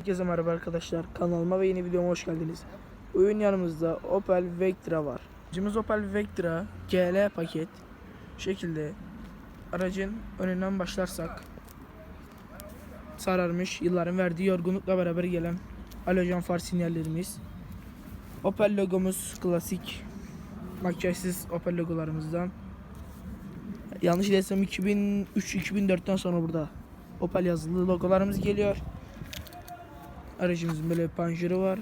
Herkese merhaba arkadaşlar. Kanalıma ve yeni videoma hoş geldiniz. Bugün yanımızda Opel Vectra var. Aracımız Opel Vectra GL paket. Şekilde aracın önünden başlarsak sararmış yılların verdiği yorgunlukla beraber gelen halojen far sinyallerimiz. Opel logomuz klasik makyajsız Opel logolarımızdan. Yanlış değilsem 2003-2004'ten sonra burada Opel yazılı logolarımız geliyor. Aracımızın böyle bir panjuru var.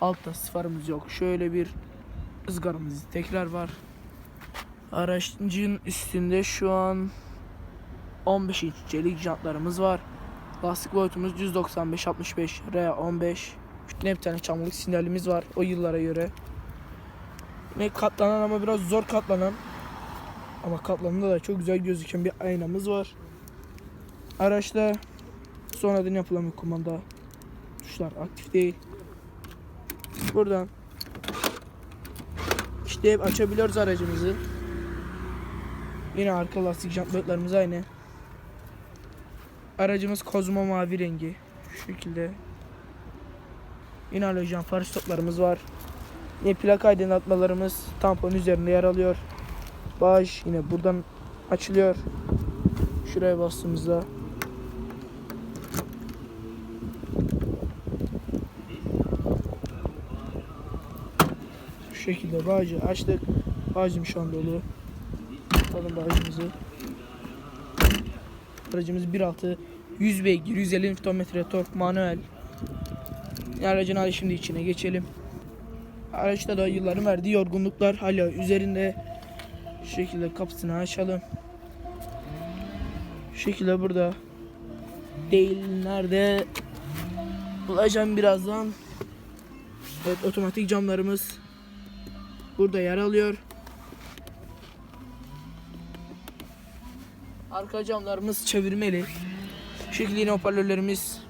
Altta farımız yok. Şöyle bir ızgaramız tekrar var. Aracın üstünde şu an 15 inç çelik jantlarımız var. Lastik boyutumuz 195 65 R15. Yine bir tane çamurluk sinyalimiz var o yıllara göre. Yine katlanan ama biraz zor katlanan ama katlanında da çok güzel gözüken bir aynamız var. Araçta sonradan yapılan bir kumanda tuşlar aktif değil. Buradan işte açabiliyoruz aracımızı. Yine arka lastik jant boyutlarımız aynı. Aracımız kozma mavi rengi. Şu şekilde. Yine halojen far stoplarımız var. Yine plak aydınlatmalarımız tampon üzerinde yer alıyor. Bağış yine buradan açılıyor. Şuraya bastığımızda şekilde bağcı açtık. Bağcım şu an dolu. Alalım bağcımızı. Aracımız 1.6 100 beygir 150 Nm tork manuel. Aracın hadi şimdi içine geçelim. Araçta da yılların verdiği yorgunluklar hala üzerinde. Şu şekilde kapısını açalım. Şu şekilde burada değil nerede bulacağım birazdan. Evet otomatik camlarımız burada yer alıyor. Arka camlarımız çevirmeli. Şu şekilde yine hoparlörlerimiz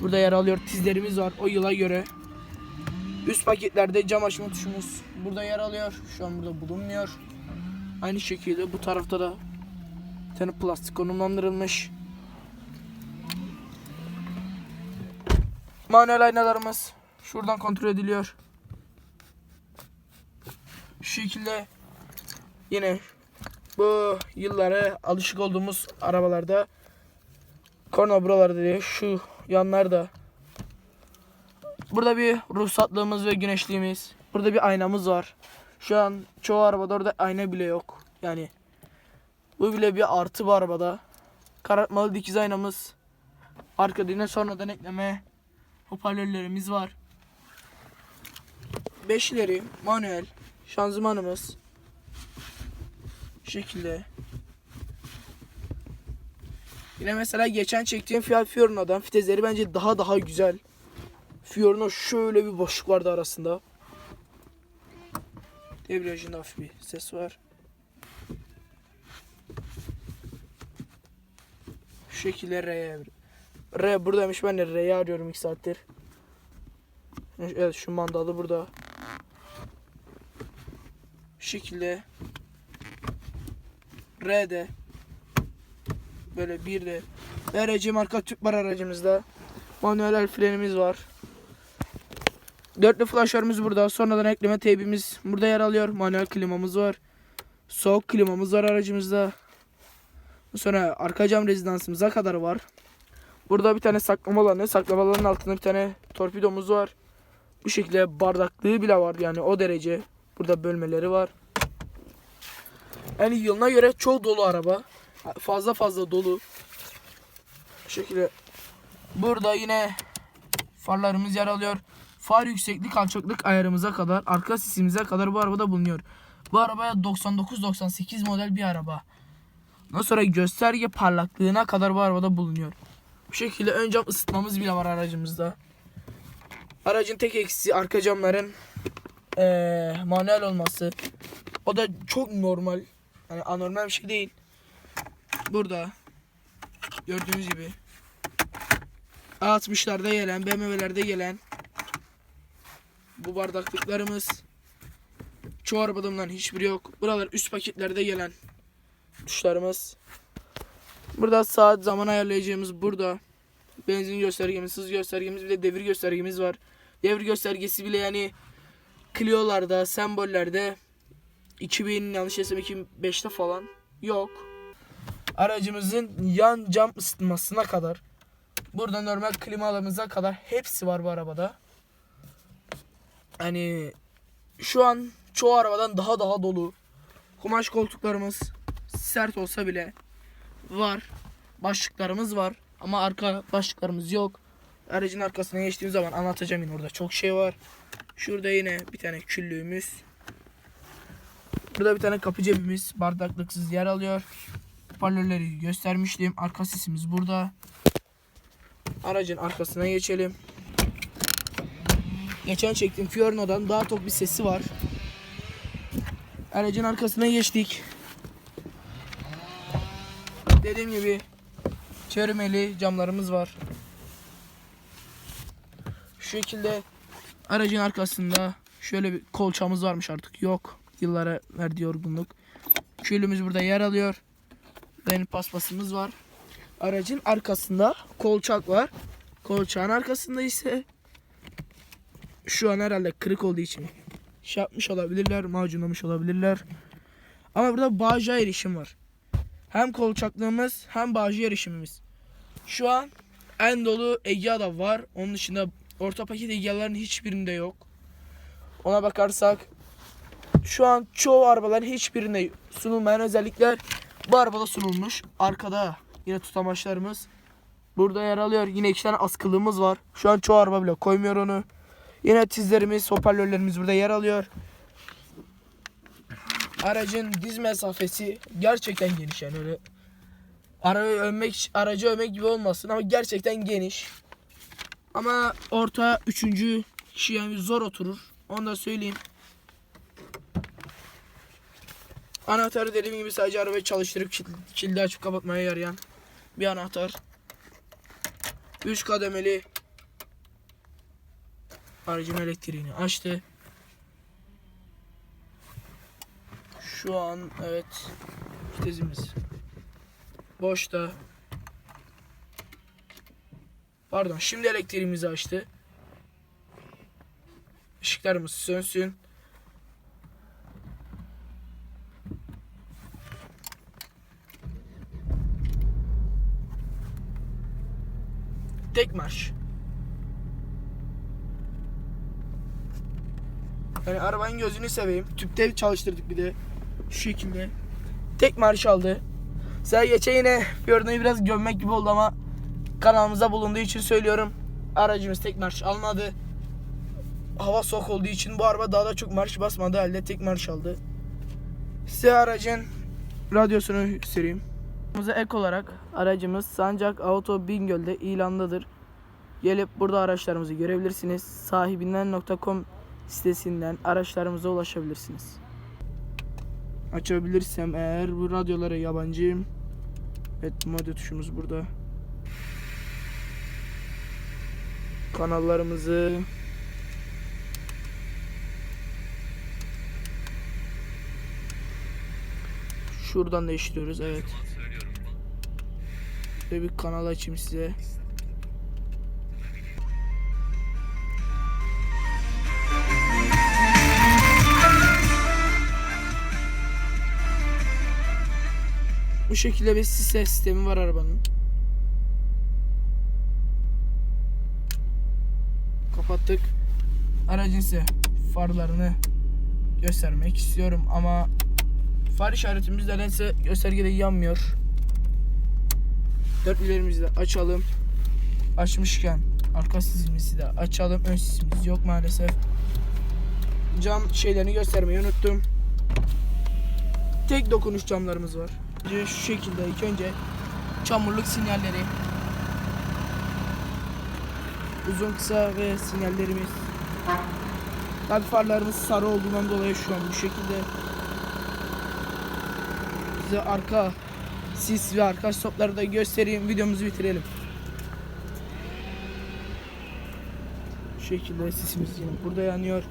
burada yer alıyor. Tizlerimiz var o yıla göre. Üst paketlerde cam açma tuşumuz burada yer alıyor. Şu an burada bulunmuyor. Aynı şekilde bu tarafta da bir tane plastik konumlandırılmış. Manuel aynalarımız şuradan kontrol ediliyor. Şu şekilde yine bu yıllara alışık olduğumuz arabalarda korna buralarda değil şu yanlarda burada bir ruhsatlığımız ve güneşliğimiz burada bir aynamız var. Şu an çoğu arabada orada ayna bile yok. Yani bu bile bir artı bu arabada. Karartmalı dikiz aynamız arka yine sonradan ekleme hoparlörlerimiz var. Beşleri manuel şanzımanımız şu şekilde. Yine mesela geçen çektiğim Fiat Fiorino'dan fitezleri bence daha daha güzel. Fiorino şöyle bir boşluk vardı arasında. Debriyajında hafif bir ses var. Şu şekilde R'ye R buradaymış ben de R'yi arıyorum 2 saattir. Evet şu mandalı burada. Şekilde R'de böyle bir de BRC marka tüp var aracımızda. Manuel el frenimiz var. Dörtlü flaşörümüz burada. Sonradan ekleme teybimiz burada yer alıyor. Manuel klimamız var. Soğuk klimamız var aracımızda. Sonra arka cam rezidansımıza kadar var. Burada bir tane saklama alanı. Saklama alanının altında bir tane torpidomuz var. Bu şekilde bardaklığı bile var yani o derece. Burada bölmeleri var. Yani yılına göre çok dolu araba. Fazla fazla dolu. Bu şekilde. Burada yine farlarımız yer alıyor. Far yükseklik alçaklık ayarımıza kadar, arka sisimize kadar bu arabada bulunuyor. Bu arabaya 99-98 model bir araba. Ondan sonra gösterge parlaklığına kadar bu arabada bulunuyor. Bu şekilde ön cam ısıtmamız bile var aracımızda. Aracın tek eksisi arka camların eee, manuel olması. O da çok normal. Yani anormal bir şey değil. Burada gördüğünüz gibi A60'larda gelen, BMW'lerde gelen bu bardaklıklarımız çoğu arabada bunların hiçbiri yok. Buralar üst paketlerde gelen tuşlarımız. Burada saat zaman ayarlayacağımız burada. Benzin göstergemiz, hız göstergemiz bir de devir göstergemiz var. Devir göstergesi bile yani Clio'larda, sembollerde 2000 yanlış hesap 2005'te falan yok. Aracımızın yan cam ısıtmasına kadar burada normal klimalarımıza kadar hepsi var bu arabada. Hani şu an çoğu arabadan daha daha dolu. Kumaş koltuklarımız sert olsa bile var. Başlıklarımız var ama arka başlıklarımız yok. Aracın arkasına geçtiğim zaman anlatacağım yine orada çok şey var. Şurada yine bir tane küllüğümüz. Burada bir tane kapı cebimiz bardaklıksız yer alıyor. Hoparlörleri göstermiştim. Arka sesimiz burada. Aracın arkasına geçelim. Geçen çektiğim Fiorino'dan daha tok bir sesi var. Aracın arkasına geçtik. Dediğim gibi çevirmeli camlarımız var. Şu şekilde aracın arkasında şöyle bir kolçamız varmış artık yok. Yıllara verdiği yorgunluk. Külümüz burada yer alıyor. Benim paspasımız var. Aracın arkasında kolçak var. Kolçağın arkasında ise şu an herhalde kırık olduğu için şey yapmış olabilirler, macunlamış olabilirler. Ama burada bağcıya erişim var. Hem kolçaklığımız hem bağcıya erişimimiz. Şu an en dolu Egea'da var. Onun dışında orta paket Egea'ların hiçbirinde yok. Ona bakarsak şu an çoğu arabaların hiçbirinde sunulmayan özellikler bu arabada sunulmuş. Arkada yine tutamaçlarımız burada yer alıyor. Yine iki tane askılığımız var. Şu an çoğu araba bile koymuyor onu. Yine tizlerimiz, hoparlörlerimiz burada yer alıyor. Aracın diz mesafesi gerçekten geniş yani öyle aracı övmek, aracı övmek gibi olmasın ama gerçekten geniş. Ama orta üçüncü kişi yani zor oturur. Onu da söyleyeyim. Anahtarı dediğim gibi sadece arabayı çalıştırıp kil- kilidi açıp kapatmaya yarayan bir anahtar. 3 kademeli aracın elektriğini açtı. Şu an evet vitesimiz boşta. Pardon şimdi elektriğimizi açtı. Işıklarımız sönsün. Tek marş. Yani arabanın gözünü seveyim. Tüpte çalıştırdık bir de. Şu şekilde. Tek marş aldı. Sen geçe yine Fiorina'yı biraz gömmek gibi oldu ama kanalımızda bulunduğu için söylüyorum. Aracımız tek marş almadı. Hava soğuk olduğu için bu araba daha da çok marş basmadı halde tek marş aldı. Size aracın radyosunu göstereyim. Bize ek olarak aracımız Sancak Auto Bingöl'de ilandadır. Gelip burada araçlarımızı görebilirsiniz. Sahibinden.com sitesinden araçlarımıza ulaşabilirsiniz. Açabilirsem eğer bu radyolara yabancıyım. Evet model tuşumuz burada. Kanallarımızı Şuradan değiştiriyoruz evet. Şöyle bir kanal açayım size. Bu şekilde bir ses sistemi var arabanın. Kapattık. Aracın ise farlarını göstermek istiyorum ama far işaretimiz nedense göstergede yanmıyor. Dörtlülerimizi de açalım. Açmışken arka sisimizi de açalım. Ön sisimiz yok maalesef. Cam şeylerini göstermeyi unuttum. Tek dokunuş camlarımız var. Şu şekilde ilk önce çamurluk sinyalleri uzun kısa ve sinyallerimiz Tabi farlarımız sarı olduğundan dolayı şu an bu şekilde size arka sis ve arka stopları da göstereyim videomuzu bitirelim şu şekilde sisimiz yine burada yanıyor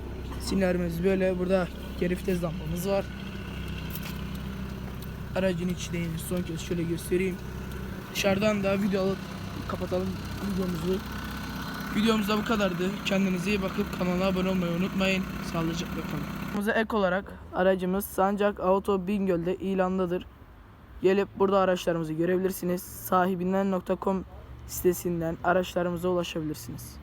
sinyallerimiz böyle burada geri vites lambamız var aracın içindeyim son kez şöyle göstereyim dışarıdan da video alıp kapatalım videomuzu. Videomuz da bu kadardı. Kendinize iyi bakıp kanala abone olmayı unutmayın. Sağlıcakla kalın. Ek olarak aracımız Sancak Auto Bingöl'de ilandadır. Gelip burada araçlarımızı görebilirsiniz. Sahibinden.com sitesinden araçlarımıza ulaşabilirsiniz.